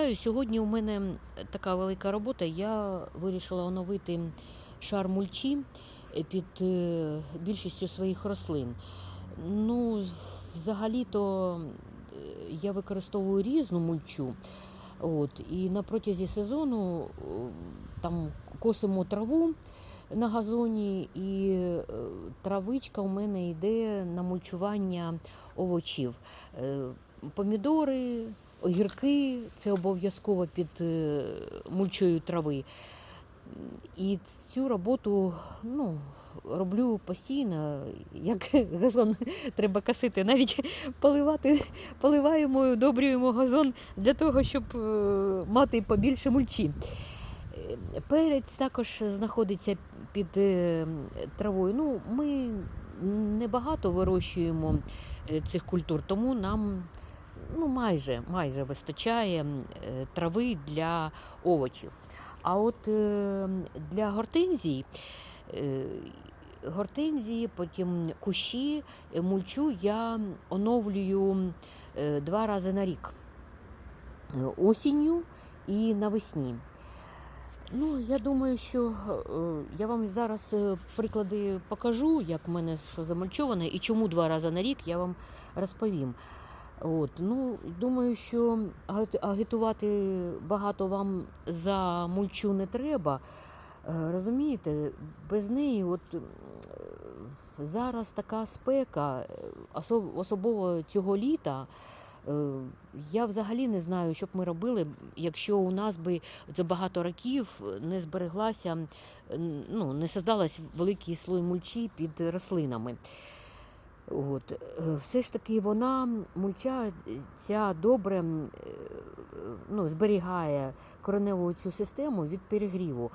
Вітаю! Сьогодні у мене така велика робота. Я вирішила оновити шар мульчі е, під е, більшістю своїх рослин. Ну, взагалі-то е, я використовую різну мульчу. От, і на протязі сезону там косимо траву на газоні, і травичка у мене йде на мульчування овочів. Помідори, огірки це обов'язково під е, мульчою трави. І цю роботу ну, роблю постійно, як газон треба косити. Навіть поливати, поливаємо, удобрюємо газон для того, щоб е, мати побільше мульчі. Е, Перець також знаходиться під травою. Ну, ми небагато вирощуємо цих культур, тому нам ну, майже, майже вистачає е, трави для овочів. А от е, для гортензій, е, гортензії, потім кущі, мульчу я оновлюю два рази на рік. Осінню і навесні. Ну, я думаю, що я вам зараз приклади покажу, як в мене що замульчоване, і чому два рази на рік я вам розповім. От, ну, думаю, що агітувати багато вам за мульчу не треба. Е, Розумієте, без неї от, зараз така спека, е, особливо цього літа. е, Я взагалі не знаю, що б ми робили, якщо у нас би за багато років не збереглася, ну, не создалась великий слой мульчі під рослинами. От. е, Все ж таки вона, мульча е, ця добре е, ну, зберігає кореневу цю систему від перегріву.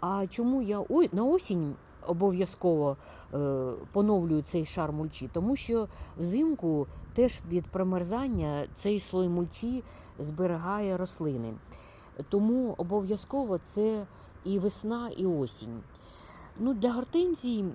А чому я ой, на осінь обов'язково е, поновлюю цей шар мульчі? Тому що взимку теж від промерзання цей слой мульчі зберігає рослини. Тому обов'язково це і весна, і осінь. Ну, для гортензій е,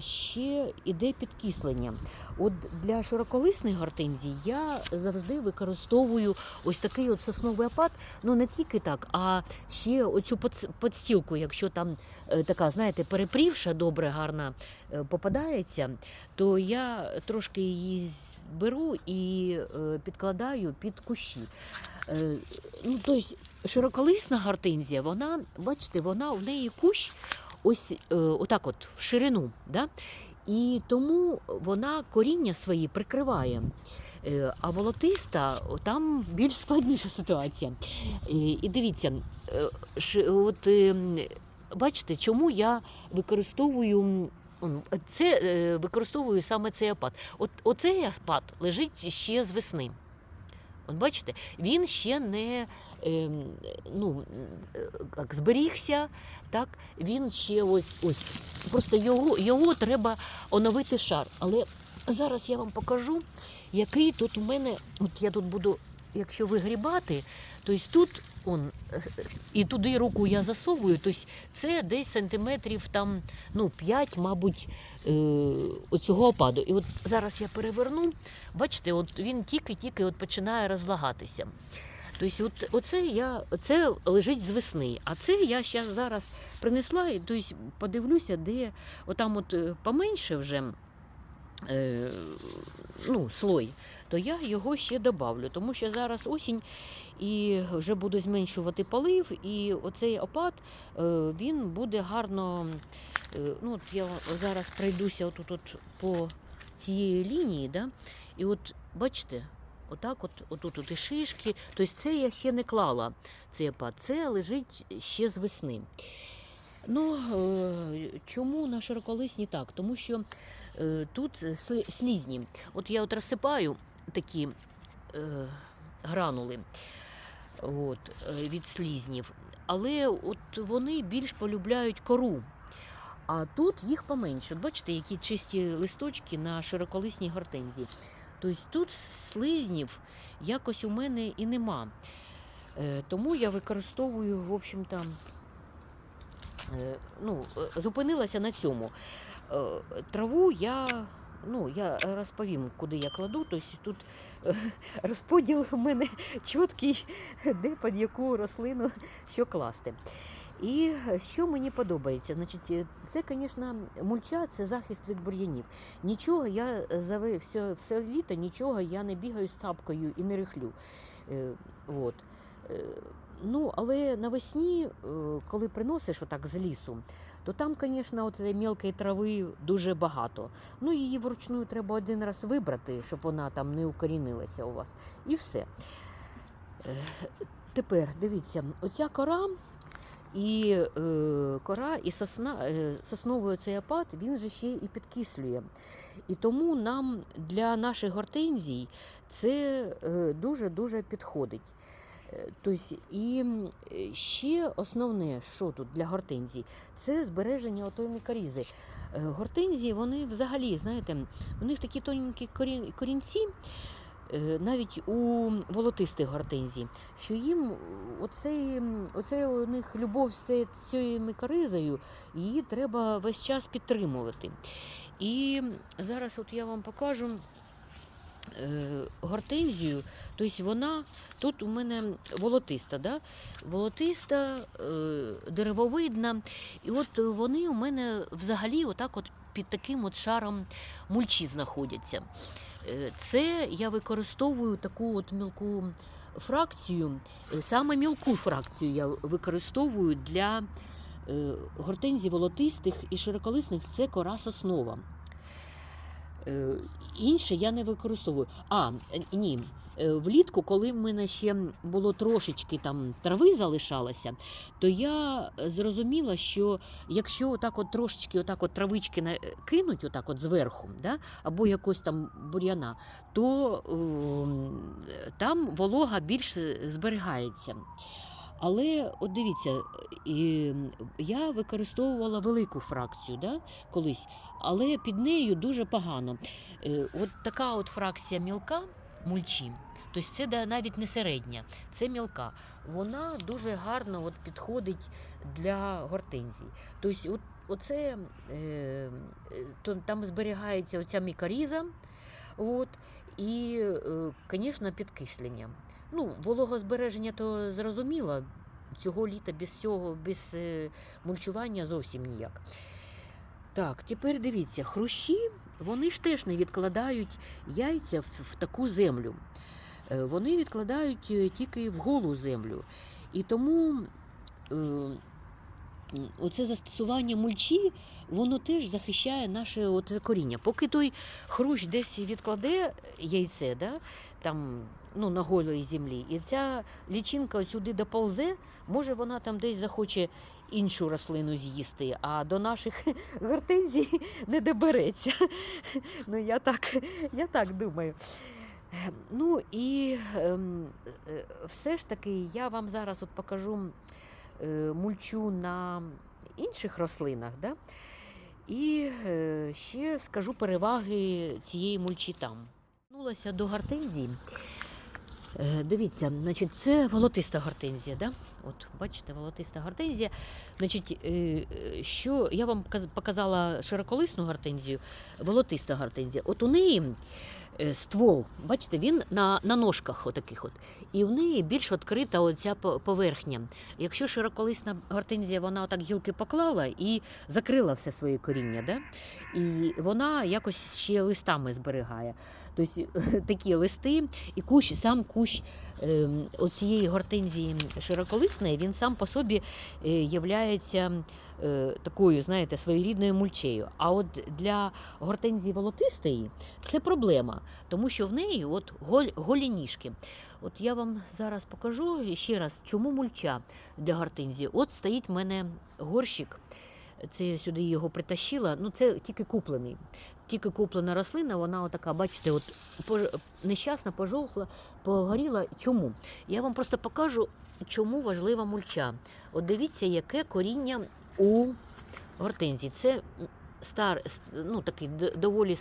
ще іде підкислення. От для широколисних гортензій я завжди використовую ось такий от сосновий опад. Ну не тільки так, а ще оцю подс- подстілку, якщо там е, така, знаєте, перепрівша добре, гарна е, попадається, то я трошки її беру і е, підкладаю під кущі. Ну, тобто широколисна гортензія, вона, бачите, вона в неї кущ ось е, отак от в ширину. Да? І тому вона коріння свої прикриває. Е, А волотиста там більш складніша ситуація. І, дивіться, е, от, бачите, чому я використовую. Це використовую саме цей опад. От оцей опад лежить ще з весни. От бачите, він ще не е, ну, як зберігся, так? він ще ось ось. Просто його, його треба оновити шар. Але зараз я вам покажу, який тут у мене, от я тут буду, якщо вигрібати, то тут он, і туди руку я засовую, тобто це десь сантиметрів там, ну, 5, мабуть, е, оцього опаду. І от зараз я переверну, бачите, от він тільки-тільки от починає розлагатися. Тобто, от, оце я це лежить з весни, а це я ще зараз принесла і тобто, подивлюся, де отам от е, поменше вже е, ну, слой, то я його ще добавлю, тому що зараз осінь і вже буду зменшувати полив, і оцей опад е, він буде гарно. е, ну, от я зараз пройдуся отут от по цієї лінії, да, і от бачите. Отак, от, отут от і шишки. Тобто це я ще не клала цей опад. Це лежить ще з весни. Ну, е, чому на широколисні так? Тому що тут слізні. От я от розсипаю такі е, гранули от, е, від слізнів, але от вони більш полюбляють кору. А тут їх поменше. Бачите, які чисті листочки на широколисній гортензії. Тобто тут слизнів якось у мене і нема. Е, Тому я використовую, в общем-то, е, ну, зупинилася на цьому. Траву я Ну, я розповім, куди я кладу. Тобто тут е, розподіл у мене чіткий, де під яку рослину що класти. І що мені подобається? Значить, е, це, звісно, мульча це захист від бур'янів. Нічого я за все, все літо нічого я не бігаю з цапкою і не рихлю. Е, от. Е, ну, але навесні, е, коли приносиш отак з лісу, то там, звісно, мілкої трави дуже багато. Ну, її вручну треба один раз вибрати, щоб вона там не укорінилася у вас. І все. Е, Тепер дивіться, оця кора і е, кора, і сосна, е, сосновий оцей опад, він же ще і підкислює. І тому нам для наших гортензій це дуже-дуже підходить. Е, Тобто, і е, ще основне, що тут для гортензій, це збереження отої мікорізи. Е, Гортензії, вони взагалі, знаєте, у них такі тоненькі корінці, навіть у волотистих гортензій, що їм оцей, оце у них любов з цією мікоризою, її треба весь час підтримувати. І зараз от я вам покажу гортензію, тобто вона тут у мене волотиста, да? волотиста, е, деревовидна. І от вони у мене взагалі отак от під таким от шаром мульчі знаходяться. Е, Це я використовую таку от мілку фракцію, е, саме мілку фракцію я використовую для е, гортензій волотистих і широколисних це кора соснова. Е, Інше я не використовую. А, ні. е, Влітку, коли в мене ще було трошечки там трави залишалося, то я зрозуміла, що якщо отак от трошечки отак от травички кинуть отак от зверху, да, або якось там бур'яна, то ем, там волога більше зберігається. Але от дивіться, і, я використовувала велику фракцію да, колись, але під нею дуже погано. Е, От така от фракція мілка мульчі. Тобто це навіть не середня, це мілка. Вона дуже гарно от підходить для гортензій. Тобто, от, оце, е, е, там зберігається оця мікоріза, от, і, звісно, підкислення. Ну, вологозбереження то зрозуміло. Цього літа без цього, без е, мульчування зовсім ніяк. Так, тепер дивіться, хрущі, вони ж теж не відкладають яйця в, в таку землю. Е, Вони відкладають е, тільки в голу землю. І тому е, оце застосування мульчі, воно теж захищає наше от коріння. Поки той хрущ десь відкладе яйце, да, там, ну, на голої землі, і ця лічинка сюди доползе, може вона там десь захоче іншу рослину з'їсти, а до наших гортензій не добереться. Ну, я так, я так думаю. Ну і ем, е, все ж таки я вам зараз от покажу мульчу на інших рослинах. Да? І е, ще скажу переваги цієї мульчі там. Вернулася до гортензії. Е, Дивіться, значить, це волотиста гортензія. Да? От, бачите, волотиста гортензія. Значить, е, е, що я вам показала широколисну гортензію, волотиста гортензія. От у неї е, ствол, бачите, він на, на ножках отаких от. І в неї більш відкрита оця поверхня. Якщо широколисна гортензія, вона отак гілки поклала і закрила все своє коріння, да? і вона якось ще листами зберігає. Тобто такі листи, і кущ, сам кущ ем, оцієї гортензії широколисної, він сам по собі е, являється е, такою, знаєте, своєрідною мульчею. А от для гортензії волотистої це проблема, тому що в неї от голі ніжки. От я вам зараз покажу ще раз, чому мульча для гортензії. От стоїть в мене горщик. Це я сюди його притащила. Ну, це тільки куплений. Тільки куплена рослина, вона отака, бачите, от нещасна, пожовхла, погоріла. Чому? Я вам просто покажу, чому важлива мульча. От дивіться, яке коріння у гортензії. Це стар, ну, такий доволі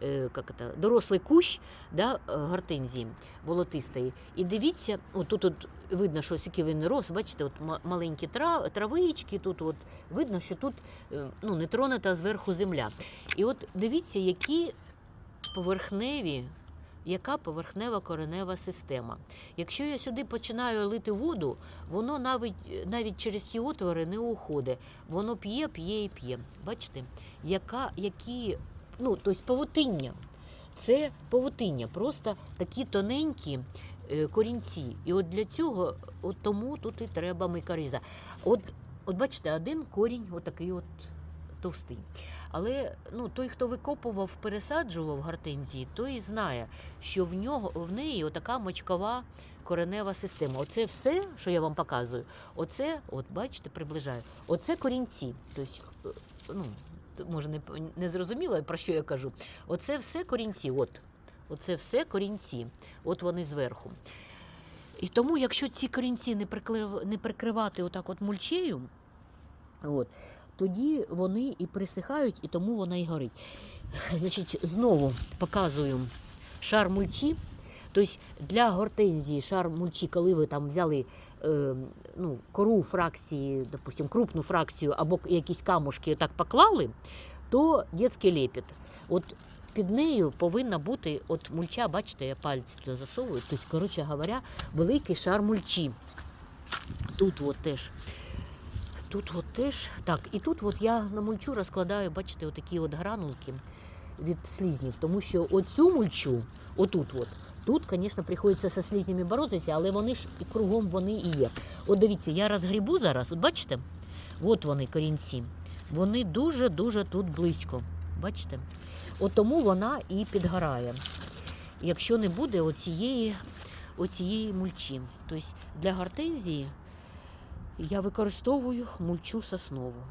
с- е, це, дорослий кущ да, е, гортензії волотистої. І дивіться, от тут от видно, що ось який він рос, бачите, от маленькі трав, травички, тут от видно, що тут е, ну, не тронута зверху земля. І от дивіться, які поверхневі. Яка поверхнева коренева система? Якщо я сюди починаю лити воду, воно навіть, навіть через ці отвори не уходить. Воно п'є, п'є і п'є. Бачите, яка, які, ну, тобто павутиння. Це павутиння, просто такі тоненькі е, корінці. І от для цього, от тому тут і треба микориза. От, от бачите, один корінь, отакий от товстий. Але ну, той, хто викопував, пересаджував гортензії, той знає, що в нього в неї отака мочкова коренева система. Оце все, що я вам показую, оце, от бачите, приближаю, оце корінці. Тобто, е, ну, може, не, не зрозуміло, про що я кажу. Оце все корінці. От. Оце все корінці. От вони зверху. І тому, якщо ці корінці не, приклив, не прикривати отак от мульчею, от, тоді вони і присихають, і тому вона і горить. Значить, знову показую шар мульчі. Тобто для гортензії шар мульчі, коли ви там взяли ну, кору фракції, допустим, крупну фракцію або якісь камушки так поклали, то дітський лепіт. От під нею повинна бути от мульча, бачите, я пальці туди засовую. Тобто, коротше говоря, великий шар мульчі. Тут от теж. Тут от теж. Так, і тут от я на мульчу розкладаю, бачите, отакі от гранулки від слізнів, тому що оцю мульчу, отут от, тут, звісно, приходиться зі слізнями боротися, але вони ж і кругом вони і є. От дивіться, я розгрібу зараз, от бачите? От вони, корінці. Вони дуже-дуже тут близько. Бачите? От тому вона і підгорає. Якщо не буде оцієї, оцієї мульчі. Тобто для гортензії я використовую мульчу соснову.